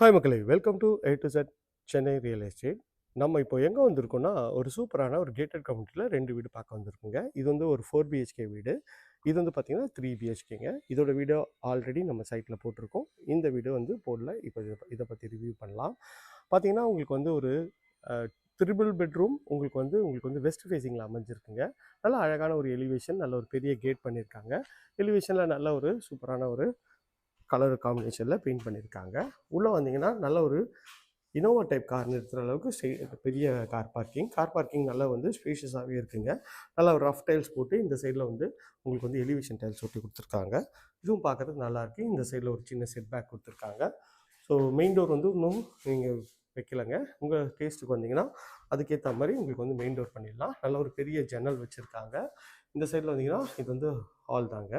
Hi மக்களே. Welcome to A to Z Chennai real estate நம்ம இப்போ எங்கே வந்திருக்கோம்னா ஒரு சூப்பரான ஒரு கேட்டட் கம்யூனிட்டியில் ரெண்டு வீடு பார்க்க வந்திருக்குங்க. இது வந்து ஒரு ஃபோர் பிஹெச்கே வீடு. இது வந்து பார்த்திங்கன்னா த்ரீ பிஹெச்கேங்க இதோட வீடியோ ஆல்ரெடி நம்ம சைட்டில் போட்டிருக்கோம். இந்த வீடு வந்து போடல. இப்போ இதை இதை பற்றி ரிவ்யூ பண்ணலாம். பார்த்திங்கன்னா உங்களுக்கு வந்து ஒரு ட்ரிபிள் பெட்ரூம் உங்களுக்கு வந்து உங்களுக்கு வந்து வெஸ்ட் ஃபேஸிங்கில் அமைஞ்சிருக்குங்க. நல்ல அழகான ஒரு எலிவேஷன் நல்ல ஒரு பெரிய கேட் பண்ணியிருக்காங்க. எலிவேஷனில் நல்ல ஒரு சூப்பரான ஒரு கலர் காம்பினேஷனில் பெயிண்ட் பண்ணியிருக்காங்க உள்ளே வந்தீங்கன்னா நல்ல ஒரு இனோவா டைப் கார் நிறுத்துகிற அளவுக்கு பெரிய கார் பார்க்கிங் கார் பார்க்கிங் நல்லா வந்து ஸ்பேஷியஸாகவே இருக்குங்க. நல்லா ஒரு ரஃப் டைல்ஸ் போட்டு இந்த சைடில் வந்து உங்களுக்கு வந்து எலிவேஷன் டைல்ஸ் ஒட்டி கொடுத்துருக்காங்க. இதுவும் பார்க்குறதுக்கு நல்லாயிருக்கு இந்த சைடில் ஒரு சின்ன செட் பேக் கொடுத்துருக்காங்க. ஸோ மெயின் டோர் வந்து இன்னும் நீங்கள் வைக்கலங்க. உங்கள் டேஸ்ட்டுக்கு வந்தீங்கன்னா அதுக்கேற்ற மாதிரி உங்களுக்கு வந்து மெயின் டோர் பண்ணிடலாம். நல்ல ஒரு பெரிய ஜன்னல் வச்சுருக்காங்க. இந்த சைடில் வந்தீங்கன்னா இது வந்து ஹால் தாங்க.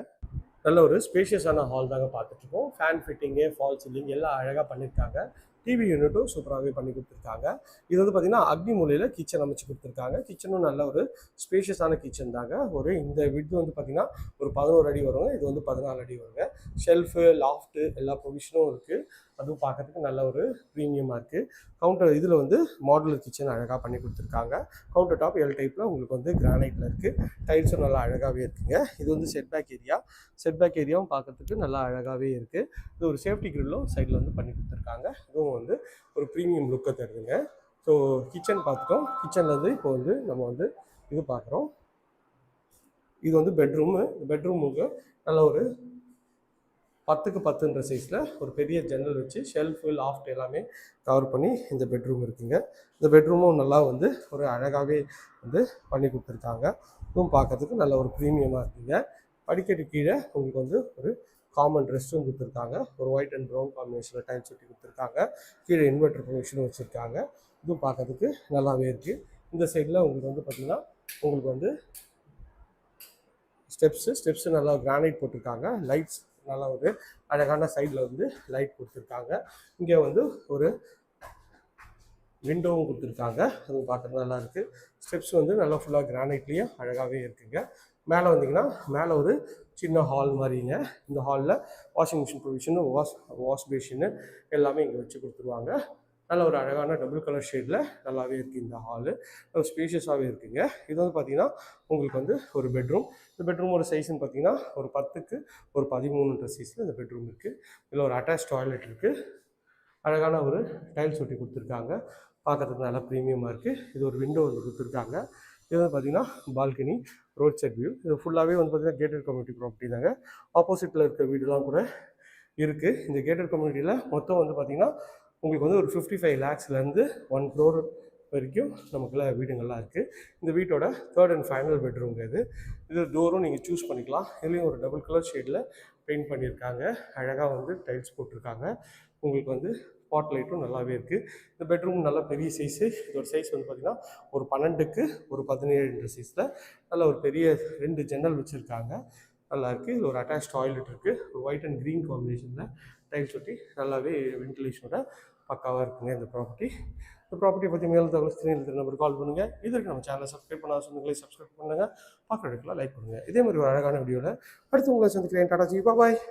நல்ல ஒரு ஸ்பேஷியஸான ஹால் தாங்க பார்த்துட்ருக்கோம் ஃபேன் ஃபிட்டிங்கு ஃபால் சீலிங் எல்லாம் அழகாக பண்ணியிருக்காங்க டிவி யூனிட்டும் சூப்பராகவே பண்ணி கொடுத்துருக்காங்க. இது வந்து பார்த்திங்கன்னா அக்னி மூலையில் கிச்சன் அமைச்சு கொடுத்துருக்காங்க. கிச்சனும் நல்ல ஒரு ஸ்பேஷியஸான கிச்சன் தாங்க. ஒரு இந்த விட் வந்து பார்த்திங்கன்னா ஒரு பதினோரு அடி வருங்க. இது வந்து பதினாலு அடி வருங்க. ஷெல்ஃபு லாஃப்ட்டு எல்லா ப்ரொவிஷனும் இருக்குது அதுவும் பார்க்கறதுக்கு நல்ல ஒரு ப்ரீமியமாக இருக்குது கவுண்டர் இதில் வந்து மாடுலர் கிச்சன் அழகாக பண்ணி கொடுத்துருக்காங்க. கவுண்டர் டாப் எல் டைப்பில் உங்களுக்கு வந்து கிரானைட்டில் இருக்குது டைல்ஸும் நல்லா அழகாகவே இருக்குங்க. இது வந்து செட்பேக் ஏரியா செட்பேக் ஏரியாவும் பார்க்கறதுக்கு நல்லா அழகாகவே இருக்குது இது ஒரு சேஃப்டி கிரில்லும் சைடில் வந்து பண்ணி கொடுத்துருக்காங்க. இதுவும் வந்து ஒரு ப்ரீமியம் லுக்கை தருதுங்க. ஸோ கிச்சன் பார்த்துட்டோம். கிச்சன்லேருந்து இப்போ வந்து நம்ம வந்து இது பார்க்குறோம். இது வந்து பெட்ரூமு பெட்ரூமுக்கு நல்ல ஒரு பத்துக்கு பத்துன்ற சைஸில் ஒரு பெரிய ஜன்னல் வச்சு ஷெல்ஃபு லாஃப்ட் எல்லாமே கவர் பண்ணி இந்த பெட்ரூம் இருக்குங்க. இந்த பெட்ரூமும் நல்லா வந்து ஒரு அழகாகவே வந்து பண்ணி கொடுத்துருக்காங்க. இதுவும் பார்க்கறதுக்கு நல்ல ஒரு ப்ரீமியமாக இருக்குங்க. படிக்கட்டு கீழே உங்களுக்கு வந்து ஒரு காமன் ரெஸ்ட்டும் கொடுத்துருக்காங்க. ஒரு ஒயிட் அண்ட் ப்ரௌன் காம்பினேஷனில் டைம் சுட்டி கொடுத்துருக்காங்க. கீழே இன்வெர்டர் ப்ரொவிஷனும் வச்சுருக்காங்க. இதுவும் பார்க்கறதுக்கு நல்லாவே இருக்குது இந்த சைடில் உங்களுக்கு வந்து பார்த்திங்கன்னா உங்களுக்கு வந்து ஸ்டெப்ஸு ஸ்டெப்ஸு நல்லா கிரானைட் போட்டிருக்காங்க. லைட்ஸ் நல்லா ஒரு அழகான சைடில் வந்து லைட் கொடுத்துருக்காங்க. இங்கே வந்து ஒரு விண்டோவும் கொடுத்துருக்காங்க. அதுவும் பார்க்குறது நல்லா இருக்குது ஸ்டெப்ஸ் வந்து நல்லா ஃபுல்லாக கிரானைட்லேயும் அழகாகவே இருக்குங்க. மேலே வந்தீங்கன்னா மேலே ஒரு சின்ன ஹால் மாதிரிங்க. இந்த ஹாலில் washing machine provision wash wash basin எல்லாமே இங்கே வச்சு கொடுத்துருவாங்க. நல்ல ஒரு அழகான டபுள் கலர் ஷேடில் நல்லாவே இருக்குது இந்த ஹாலு ஒரு ஸ்பேஷியஸாகவே இருக்குங்க. இது வந்து பார்த்திங்கன்னா உங்களுக்கு வந்து ஒரு பெட்ரூம் இந்த பெட்ரூம் ஒரு சைஸ்ன்னு பார்த்தீங்கன்னா ஒரு பத்துக்கு ஒரு பதிமூணுன்ற சைஸில் இந்த பெட்ரூம் இருக்குது இதில் ஒரு அட்டாச் டாய்லெட் இருக்குது அழகான ஒரு டைல்ஸ் ஒட்டி கொடுத்துருக்காங்க. பார்க்குறதுக்கு நல்லா ப்ரீமியமாக இருக்குது இது ஒரு விண்டோ வந்து கொடுத்துருக்காங்க. இது வந்து பார்த்திங்கன்னா பால்கனி ரோட் சைட் வியூ இது ஃபுல்லாகவே வந்து பார்த்திங்கன்னா கேட்டட் கம்யூனிட்டி ப்ராப்பர்ட்டி தாங்க. ஆப்போசிட்டில் இருக்க வீடுலாம் கூட இருக்குது இந்த கேட்டட் கம்யூனிட்டியில் மொத்தம் வந்து பார்த்திங்கன்னா உங்களுக்கு வந்து ஒரு ஃபிஃப்டி ஃபைவ் லேக்ஸ்லேருந்து ஒன் க்ரோர் வரைக்கும் நமக்குள்ள வீடுங்கள்லாம் இருக்குது இந்த வீட்டோட தேர்ட் அண்ட் ஃபைனல் பெட்ரூம் இது. இது டோரும் நீங்கள் சூஸ் பண்ணிக்கலாம். இதுலேயும் ஒரு டபுள் கலர் ஷேடில் பெயிண்ட் பண்ணியிருக்காங்க. அழகாக வந்து டைல்ஸ் போட்டிருக்காங்க. உங்களுக்கு வந்து ஸ்பாட் லைட்டும் நல்லாவே இருக்குது இந்த பெட்ரூம் நல்லா பெரிய சைஸு இதோட சைஸ் வந்து பார்த்திங்கன்னா ஒரு பன்னெண்டுக்கு ஒரு பதினேழுன்ற சைஸில் நல்ல ஒரு பெரிய ரெண்டு ஜன்னல் வச்சுருக்காங்க. நல்லா இருக்குது இது ஒரு அட்டாச் டாய்லெட் இருக்குது ஒரு ஒயிட் அண்ட் க்ரீன் காம்பினேஷனில் டைல்ஸ் ஒட்டி நல்லாவே வென்டிலேஷனோட பக்காவாக இருக்குங்க இந்த ப்ராப்பர்ட்டி இந்த ப்ராப்பர்ட்டியை பற்றி மேலும் தகவல் ஸ்க்ரீனில் இருக்கிற நம்பர் கால் பண்ணுங்கள் இதற்கு நம்ம சேனலை சப்ஸ்கிரைப் பண்ணாத சொந்தங்களே சப்ஸ்கிரைப் பண்ணுங்கள் பார்க்குறதுக்குலாம் லைக் பண்ணுங்கள் இதே மாதிரி ஒரு அழகான வீடியோவில் அடுத்து உங்களை சந்திக்கிறேன். டாடா ஜி. பாய்